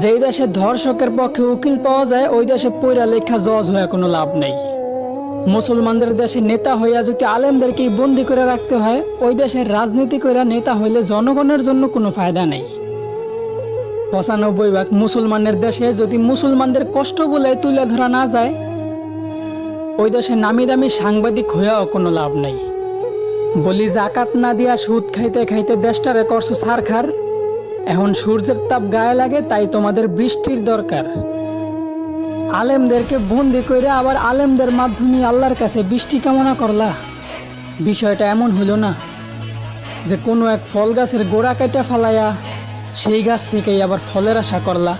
যেই দেশে ধর্ষকের পক্ষে উকিল পাওয়া যায়, ওই দেশে পৈরা লেখা জজ হয়ে কোনো লাভ নেই। মুসলমানদের দেশে নেতা হইয়া যদি আলেমদেরকেই বন্দি করে রাখতে হয়, ওই দেশের রাজনীতি করে নেতা হইলে জনগণের জন্য কোনো ফায়দা নেই। পঁচানব্বই ভাগ মুসলমানের দেশে যদি মুসলমানদের কষ্টগুলো তুলে ধরা না যায়, ওই দেশে নামি দামি সাংবাদিক হইয়াও কোনো লাভ নেই। বলি জাকাত না দিয়া সুদ খাইতে খাইতে দেশটারে করছ সারখার এখন সূর্যের তাপ গায়ে লাগে, তাই তোমাদের বৃষ্টির দরকার। আলেমদেরকে বন্দি করে আবার আলেমদের মাধ্যমে আল্লাহর কাছে বৃষ্টি কামনা করলা। বিষয়টা এমন হইল না যে কোনো এক ফল গাছের গোড়া কেটে ফেলাইয়া সেই গাছ থেকেই আবার ফলের আশা করলা।